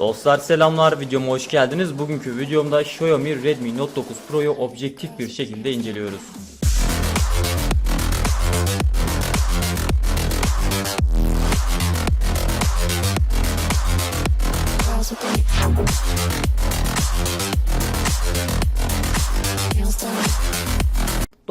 Dostlar selamlar videoma hoş geldiniz. Bugünkü videomda Xiaomi Redmi Note 9 Pro'yu objektif bir şekilde inceliyoruz.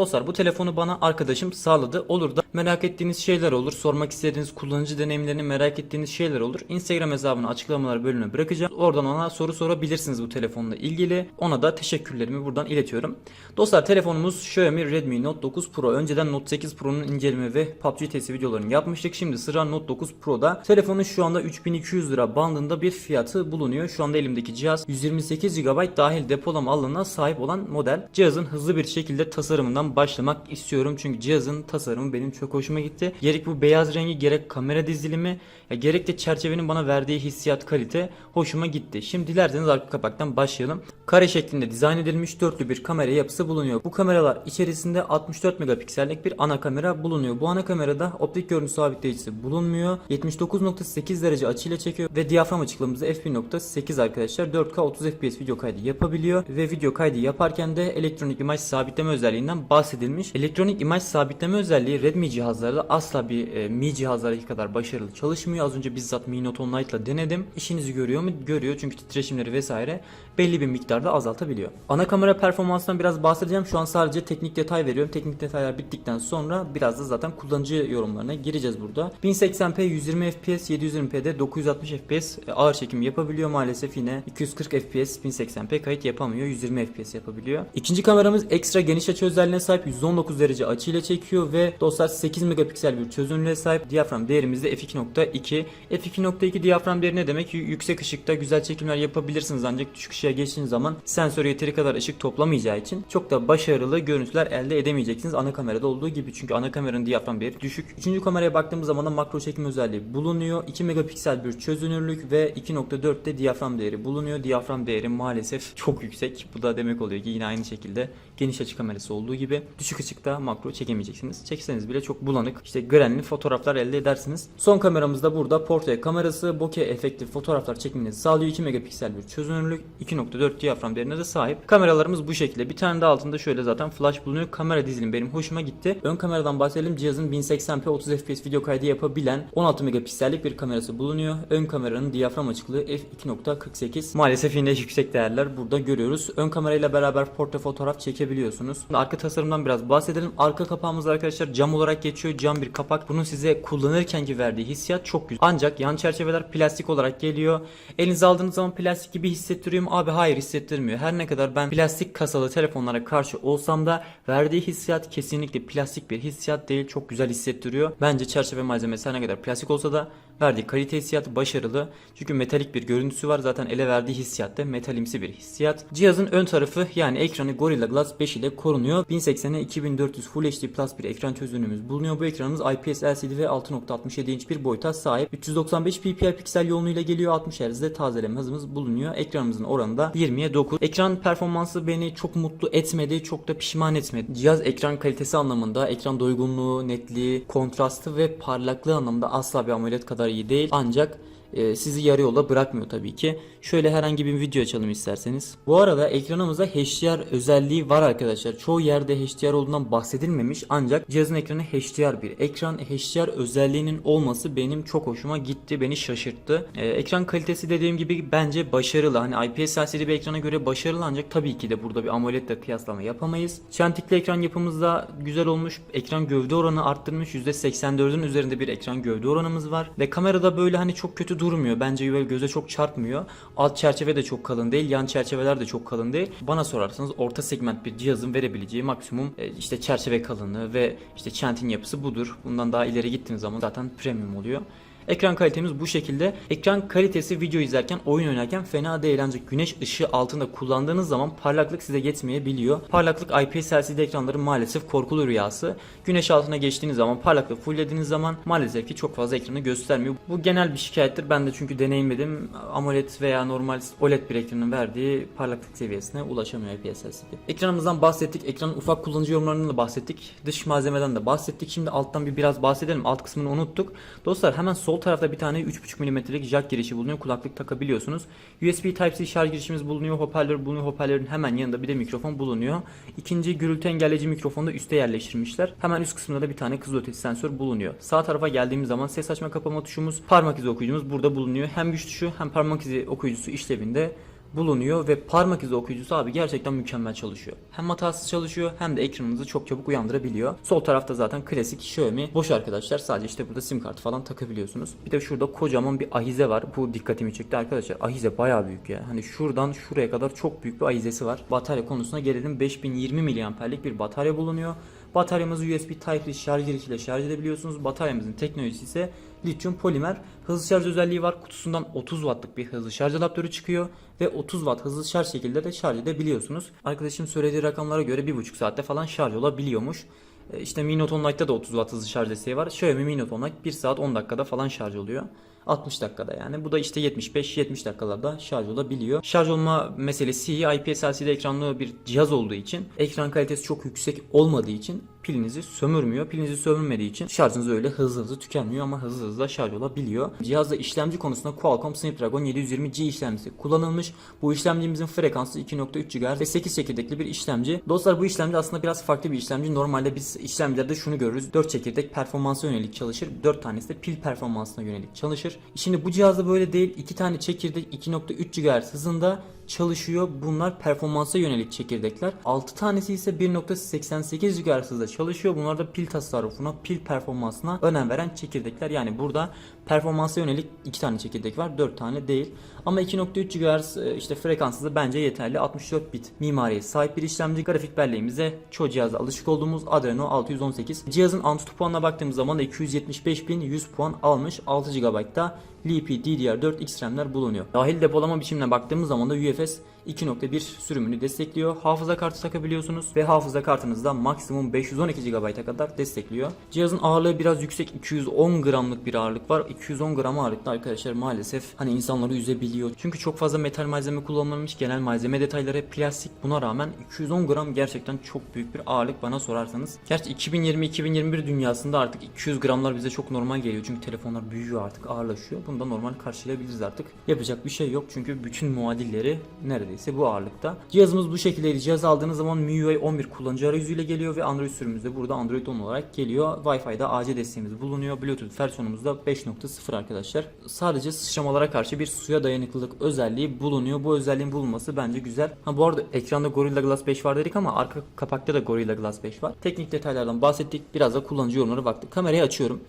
Dostlar bu telefonu bana arkadaşım sağladı. Olur da merak ettiğiniz şeyler olur. Sormak istediğiniz kullanıcı deneyimlerini merak ettiğiniz şeyler olur. Instagram hesabını açıklamalar bölümüne bırakacağım. Oradan ona soru sorabilirsiniz bu telefonla ilgili. Ona da teşekkürlerimi buradan iletiyorum. Dostlar telefonumuz Xiaomi Redmi Note 9 Pro. Önceden Note 8 Pro'nun inceleme ve PUBG testi videolarını yapmıştık. Şimdi sıra Note 9 Pro'da. Telefonun şu anda 3200 lira bandında bir fiyatı bulunuyor. Şu anda elimdeki cihaz 128 GB dahil depolama alanına sahip olan model. Cihazın hızlı bir şekilde tasarımından başlamak istiyorum. Çünkü cihazın tasarımı benim çok hoşuma gitti. Gerek bu beyaz rengi gerek kamera dizilimi ya gerek de çerçevenin bana verdiği hissiyat kalite hoşuma gitti. Şimdi dilerseniz arka kapaktan başlayalım. Kare şeklinde dizayn edilmiş dörtlü bir kamera yapısı bulunuyor. Bu kameralar içerisinde 64 megapiksellik bir ana kamera bulunuyor. Bu ana kamerada optik görüntü sabitleyicisi bulunmuyor. 79.8 derece açıyla çekiyor ve diyafram açıklığımızda f1.8 arkadaşlar 4K 30 FPS video kaydı yapabiliyor ve video kaydı yaparken de elektronik imaj sabitleme özelliğinden bahsedilmiş. Elektronik imaj sabitleme özelliği Redmi cihazlarda asla bir e, Mi cihazlardaki kadar başarılı çalışmıyor. Az önce bizzat Mi Note 10 Lite'la denedim. İşinizi görüyor mu? Görüyor çünkü titreşimleri vesaire belli bir miktarda azaltabiliyor. Ana kamera performansından biraz bahsedeceğim. Şu an sadece teknik detay veriyorum. Teknik detaylar bittikten sonra biraz da zaten kullanıcı yorumlarına gireceğiz burada. 1080p 120 fps 720p'de 960 fps ağır çekim yapabiliyor maalesef yine 240 fps 1080p kayıt yapamıyor 120 fps yapabiliyor. İkinci kameramız ekstra geniş açı özelliğine sahip 119 derece açıyla çekiyor ve dostlar 8 megapiksel bir çözünürlüğe sahip diyafram değerimiz de f2.2 f2.2 diyafram değeri ne demek? Yüksek ışıkta güzel çekimler yapabilirsiniz ancak düşük ışığa geçtiğiniz zaman sensör yeteri kadar ışık toplamayacağı için çok da başarılı görüntüler elde edemeyeceksiniz ana kamerada olduğu gibi çünkü ana kameranın diyafram değeri düşük. Üçüncü kameraya baktığımız zaman da makro çekim özelliği bulunuyor. 2 megapiksel bir çözünürlük ve 2.4'te diyafram değeri bulunuyor. Diyafram değeri maalesef çok yüksek. Bu da demek oluyor ki yine aynı şekilde geniş açı kamerası olduğu gibi düşük ışıkta makro çekemeyeceksiniz. Çekseniz bile çok bulanık işte grenli fotoğraflar elde edersiniz. Son kameramız da burada portre kamerası bokeh efektif fotoğraflar çekmenizi sağlıyor. 2 megapiksel bir çözünürlük 2.4 diyafram değerine de sahip. Kameralarımız bu şekilde. Bir tane de altında şöyle zaten flash bulunuyor. Kamera dizilim benim hoşuma gitti. Ön kameradan bahsedelim. Cihazın 1080p 30 fps video kaydı yapabilen 16 megapiksellik bir kamerası bulunuyor. Ön kameranın diyafram açıklığı f2.48. Maalesef yine yüksek değerler burada görüyoruz. Ön kamerayla beraber portre fotoğraf çekebiliyorsunuz. Arka tasarımdan biraz bahsedelim. Arka kapağımız arkadaşlar cam olarak geçiyor. Cam bir kapak. Bunun size kullanırken ki verdiği hissiyat çok güzel. Ancak yan çerçeveler plastik olarak geliyor. Elinize aldığınız zaman plastik gibi hissettiriyor mu? Abi hayır hissettirmiyor. Her ne kadar ben plastik kasalı telefonlara karşı olsam da verdiği hissiyat kesinlikle plastik bir hissiyat değil. Çok güzel hissettiriyor. Bence çerçeve malzemesi her ne kadar plastik olsa da verdiği kalite hissiyatı başarılı. Çünkü metalik bir görüntüsü var. Zaten ele verdiği hissiyat da metalimsi bir hissiyat. Cihazın ön tarafı yani ekranı Gorilla Glass 5 ile korunuyor. 1080'e 2400 Full HD Plus bir ekran çözünürlüğümüz bulunuyor. Bu ekranımız IPS LCD ve 6.67 inç bir boyuta sahip. 395 ppi piksel yoğunluğuyla geliyor. 60 Hz'de tazeleme hızımız bulunuyor. Ekranımızın oranı da 20'ye 9. Ekran performansı beni çok mutlu etmedi. Çok da pişman etmedi. Cihaz ekran kalitesi anlamında, ekran doygunluğu, netliği, kontrastı ve parlaklığı anlamında asla bir AMOLED kadar iyi değil. Ancak e, sizi yarı yolda bırakmıyor tabii ki. Şöyle herhangi bir video açalım isterseniz. Bu arada ekranımızda HDR özelliği var arkadaşlar. Çoğu yerde HDR olduğundan bahsedilmemiş ancak cihazın ekranı HDR bir ekran. HDR özelliğinin olması benim çok hoşuma gitti. Beni şaşırttı. E, ekran kalitesi dediğim gibi bence başarılı. Hani IPS LCD bir ekrana göre başarılı ancak tabii ki de burada bir AMOLED ile kıyaslama yapamayız. Çentikli ekran yapımız da güzel olmuş. Ekran gövde oranı arttırmış. %84'ün üzerinde bir ekran gövde oranımız var. Ve kamerada böyle hani çok kötü durmuyor. Bence böyle göze çok çarpmıyor. Alt çerçeve de çok kalın değil. Yan çerçeveler de çok kalın değil. Bana sorarsanız orta segment bir cihazın verebileceği maksimum e, işte çerçeve kalınlığı ve işte çentin yapısı budur. Bundan daha ileri gittiğiniz zaman zaten premium oluyor. Ekran kalitemiz bu şekilde. Ekran kalitesi video izlerken, oyun oynarken fena değil ancak güneş ışığı altında kullandığınız zaman parlaklık size yetmeyebiliyor. Parlaklık IPS LCD ekranların maalesef korkulu rüyası. Güneş altına geçtiğiniz zaman, parlaklığı fulllediğiniz zaman maalesef ki çok fazla ekranı göstermiyor. Bu genel bir şikayettir. Ben de çünkü deneyimledim. AMOLED veya normal OLED bir ekranın verdiği parlaklık seviyesine ulaşamıyor IPS LCD. Ekranımızdan bahsettik. Ekranın ufak kullanıcı yorumlarından da bahsettik. Dış malzemeden de bahsettik. Şimdi alttan bir biraz bahsedelim. Alt kısmını unuttuk. Dostlar hemen sol Sol tarafta bir tane 3.5 mm'lik jack girişi bulunuyor. Kulaklık takabiliyorsunuz. USB Type-C şarj girişimiz bulunuyor. Hoparlör bulunuyor. Hoparlörün hemen yanında bir de mikrofon bulunuyor. İkinci gürültü engelleyici mikrofonu da üste yerleştirmişler. Hemen üst kısmında da bir tane kızılötesi sensör bulunuyor. Sağ tarafa geldiğimiz zaman ses açma kapama tuşumuz, parmak izi okuyucumuz burada bulunuyor. Hem güç tuşu hem parmak izi okuyucusu işlevinde bulunuyor ve parmak izi okuyucusu abi gerçekten mükemmel çalışıyor. Hem hatasız çalışıyor hem de ekranınızı çok çabuk uyandırabiliyor. Sol tarafta zaten klasik Xiaomi boş arkadaşlar. Sadece işte burada sim kartı falan takabiliyorsunuz. Bir de şurada kocaman bir ahize var. Bu dikkatimi çekti arkadaşlar. Ahize bayağı büyük ya. Hani şuradan şuraya kadar çok büyük bir ahizesi var. Batarya konusuna gelelim. 5020 mAh'lik bir batarya bulunuyor. Bataryamızı USB Type-C şarj girişiyle şarj edebiliyorsunuz. Bataryamızın teknolojisi ise lityum polimer. Hızlı şarj özelliği var. Kutusundan 30 wattlık bir hızlı şarj adaptörü çıkıyor ve 30 watt hızlı şarj şekilde de şarj edebiliyorsunuz. Arkadaşım söylediği rakamlara göre 1,5 saatte falan şarj olabiliyormuş. E, İşte Mi Note 10 Lite'da da 30 watt hızlı şarj desteği var. Xiaomi Mi Note 10 Lite 1 saat 10 dakikada falan şarj oluyor. 60 dakikada yani. Bu da işte 75-70 dakikalarda şarj olabiliyor. Şarj olma meselesi iyi. IPS LCD ekranlı bir cihaz olduğu için ekran kalitesi çok yüksek olmadığı için pilinizi sömürmüyor. Pilinizi sömürmediği için şarjınız öyle hızlı hızlı tükenmiyor ama hızlı hızlı şarj olabiliyor. Cihazda işlemci konusunda Qualcomm Snapdragon 720G işlemcisi kullanılmış. Bu işlemcimizin frekansı 2.3 GHz ve 8 çekirdekli bir işlemci. Dostlar bu işlemci aslında biraz farklı bir işlemci. Normalde biz işlemcilerde şunu görürüz. 4 çekirdek performansa yönelik çalışır. 4 tanesi de pil performansına yönelik çalışır. Şimdi bu cihazda böyle değil. 2 tane çekirdek 2.3 GHz hızında çalışıyor. Bunlar performansa yönelik çekirdekler. 6 tanesi ise 1.88 GHz hızda çalışıyor. Bunlar da pil tasarrufuna, pil performansına önem veren çekirdekler. Yani burada performansa yönelik 2 tane çekirdek var, 4 tane değil. Ama 2.3 GHz e, işte frekansı da bence yeterli. 64 bit mimariye sahip bir işlemci. Grafik belleğimize çoğu cihazda alışık olduğumuz Adreno 618. Cihazın Antutu puanına baktığımız zaman da 275.100 puan almış. 6 GB'da LPDDR4 X RAM'ler bulunuyor. Dahil depolama biçimine baktığımız zaman da UFS 2.1 sürümünü destekliyor. Hafıza kartı takabiliyorsunuz ve hafıza kartınızda maksimum 512 GB'a kadar destekliyor. Cihazın ağırlığı biraz yüksek 210 gramlık bir ağırlık var. 210 gram ağırlıkta arkadaşlar maalesef hani insanları üzebiliyor. Çünkü çok fazla metal malzeme kullanılmamış. Genel malzeme detayları plastik. Buna rağmen 210 gram gerçekten çok büyük bir ağırlık bana sorarsanız. Gerçi 2020-2021 dünyasında artık 200 gramlar bize çok normal geliyor. Çünkü telefonlar büyüyor artık ağırlaşıyor. Bunu da normal karşılayabiliriz artık. Yapacak bir şey yok çünkü bütün muadilleri neredeyse bu ağırlıkta. Cihazımız bu şekildeydi. Cihaz aldığınız zaman MIUI 11 kullanıcı arayüzüyle geliyor ve Android sürümümüzde burada Android 10 olarak geliyor. Wi-Fi'de AC desteğimiz bulunuyor. Bluetooth versiyonumuzda 5.0 arkadaşlar. Sadece sıçramalara karşı bir suya dayanıklılık özelliği bulunuyor. Bu özelliğin bulunması bence güzel. Ha bu arada ekranda Gorilla Glass 5 var dedik ama arka kapakta da Gorilla Glass 5 var. Teknik detaylardan bahsettik. Biraz da kullanıcı yorumları baktık. Kamerayı açıyorum.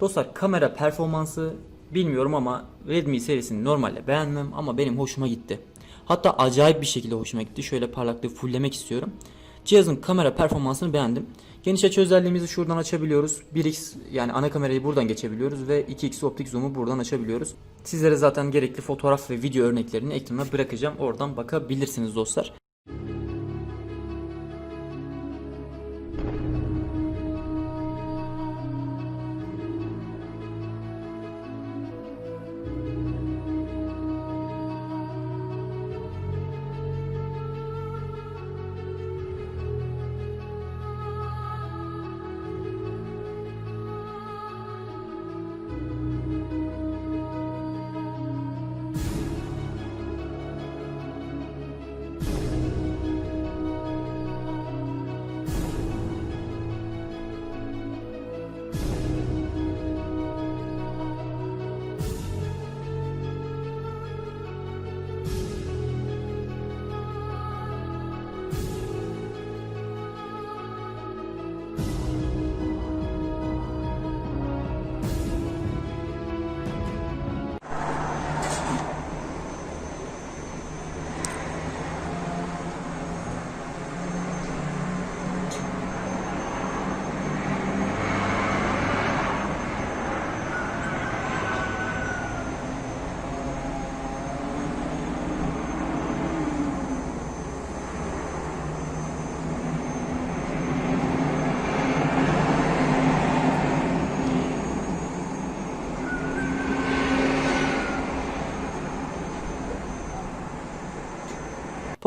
Dostlar kamera performansı bilmiyorum ama Redmi serisini normalde beğenmem ama benim hoşuma gitti. Hatta acayip bir şekilde hoşuma gitti. Şöyle parlaklığı fulllemek istiyorum. Cihazın kamera performansını beğendim. Geniş açı özelliğimizi şuradan açabiliyoruz. 1x yani ana kamerayı buradan geçebiliyoruz ve 2x optik zoom'u buradan açabiliyoruz. Sizlere zaten gerekli fotoğraf ve video örneklerini ekrana bırakacağım. Oradan bakabilirsiniz dostlar.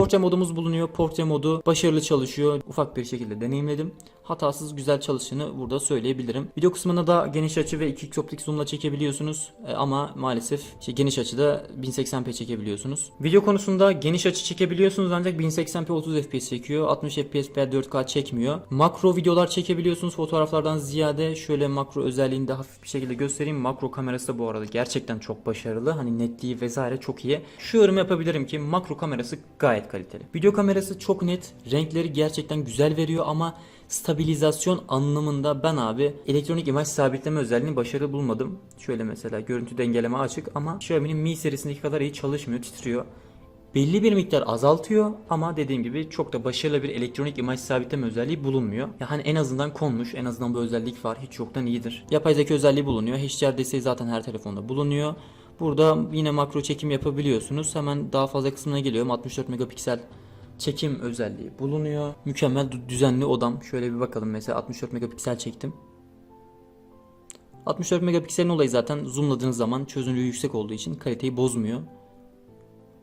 Portre modumuz bulunuyor. Portre modu başarılı çalışıyor. Ufak bir şekilde deneyimledim. hatasız güzel çalıştığını burada söyleyebilirim. Video kısmında da geniş açı ve 2x optik zoom'la çekebiliyorsunuz E, ama maalesef işte geniş açıda 1080p çekebiliyorsunuz. Video konusunda geniş açı çekebiliyorsunuz ancak 1080p 30 fps çekiyor. 60 fps veya 4K çekmiyor. Makro videolar çekebiliyorsunuz fotoğraflardan ziyade. Şöyle makro özelliğini de hafif bir şekilde göstereyim. Makro kamerası da bu arada gerçekten çok başarılı. Hani netliği vesaire çok iyi. Şu yorum yapabilirim ki makro kamerası gayet kaliteli. Video kamerası çok net. Renkleri gerçekten güzel veriyor ama stabilizasyon anlamında ben abi elektronik imaj sabitleme özelliğini başarılı bulmadım. Şöyle mesela görüntü dengeleme açık ama Xiaomi'nin Mi serisindeki kadar iyi çalışmıyor, titriyor. Belli bir miktar azaltıyor ama dediğim gibi çok da başarılı bir elektronik imaj sabitleme özelliği bulunmuyor. Ya hani en azından konmuş, en azından bu özellik var. Hiç yoktan iyidir. Yapay zeka özelliği bulunuyor. HDR desteği zaten her telefonda bulunuyor. Burada yine makro çekim yapabiliyorsunuz. Hemen daha fazla kısmına geliyorum. 64 megapiksel çekim özelliği bulunuyor. Mükemmel dü- düzenli odam. Şöyle bir bakalım mesela 64 megapiksel çektim. 64 megapikselin olayı zaten zoomladığınız zaman çözünürlüğü yüksek olduğu için kaliteyi bozmuyor.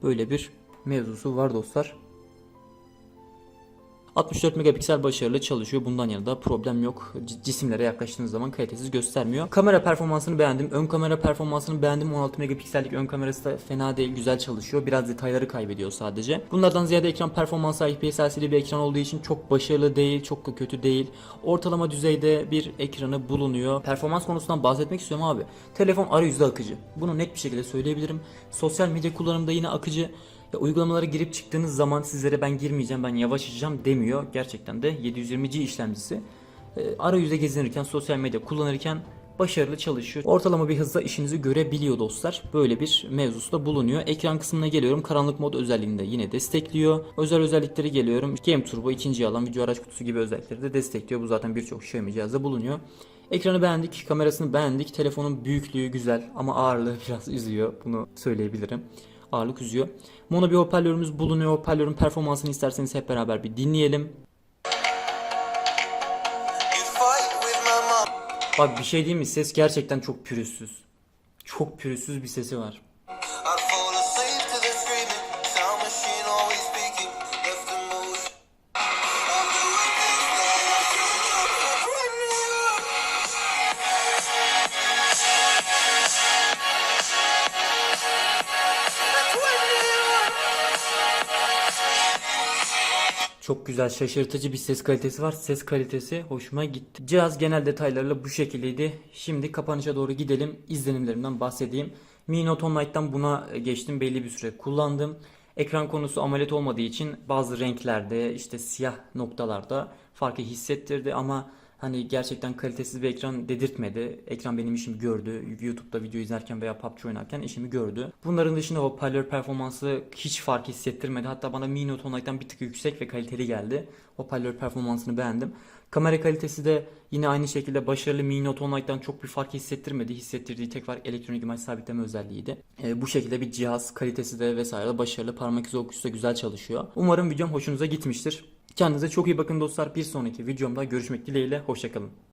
Böyle bir mevzusu var dostlar. 64 megapiksel başarılı çalışıyor. Bundan yana da problem yok. Cisimlere yaklaştığınız zaman kalitesiz göstermiyor. Kamera performansını beğendim. Ön kamera performansını beğendim. 16 megapiksellik ön kamerası da fena değil. Güzel çalışıyor. Biraz detayları kaybediyor sadece. Bunlardan ziyade ekran performansı IPS LCD bir ekran olduğu için çok başarılı değil. Çok da kötü değil. Ortalama düzeyde bir ekranı bulunuyor. Performans konusundan bahsetmek istiyorum abi. Telefon arayüzde akıcı. Bunu net bir şekilde söyleyebilirim. Sosyal medya kullanımında yine akıcı. Ya uygulamalara girip çıktığınız zaman sizlere ben girmeyeceğim ben yavaş açacağım demiyor. Gerçekten de 720G işlemcisi. E, arayüzde gezinirken sosyal medya kullanırken başarılı çalışıyor. Ortalama bir hızla işinizi görebiliyor dostlar. Böyle bir mevzusu da bulunuyor. Ekran kısmına geliyorum. Karanlık mod özelliğini de yine destekliyor. Özel özellikleri geliyorum. Game Turbo ikinci alan video araç kutusu gibi özellikleri de destekliyor. Bu zaten birçok Xiaomi cihazda bulunuyor. Ekranı beğendik, kamerasını beğendik. Telefonun büyüklüğü güzel ama ağırlığı biraz üzüyor. Bunu söyleyebilirim ağırlık üzüyor. Mono bir hoparlörümüz bulunuyor. Hoparlörün performansını isterseniz hep beraber bir dinleyelim. Bak bir şey diyeyim mi? Ses gerçekten çok pürüzsüz. Çok pürüzsüz bir sesi var. Çok güzel şaşırtıcı bir ses kalitesi var. Ses kalitesi hoşuma gitti. Cihaz genel detaylarıyla bu şekildeydi. Şimdi kapanışa doğru gidelim. İzlenimlerimden bahsedeyim. Mi Note 10 Lite'dan buna geçtim. Belli bir süre kullandım. Ekran konusu AMOLED olmadığı için bazı renklerde işte siyah noktalarda farkı hissettirdi ama hani gerçekten kalitesiz bir ekran dedirtmedi. Ekran benim işimi gördü. YouTube'da video izlerken veya PUBG oynarken işimi gördü. Bunların dışında hoparlör performansı hiç fark hissettirmedi. Hatta bana Mi Note 10 Lite'dan bir tık yüksek ve kaliteli geldi. Hoparlör performansını beğendim. Kamera kalitesi de yine aynı şekilde başarılı Mi Note 10 Lite'dan çok bir fark hissettirmedi. Hissettirdiği tek fark elektronik imaj sabitleme özelliğiydi. Ee, bu şekilde bir cihaz kalitesi de vesaire başarılı. Parmak izi okuyucusu da güzel çalışıyor. Umarım videom hoşunuza gitmiştir. Kendinize çok iyi bakın dostlar. Bir sonraki videomda görüşmek dileğiyle. Hoşçakalın.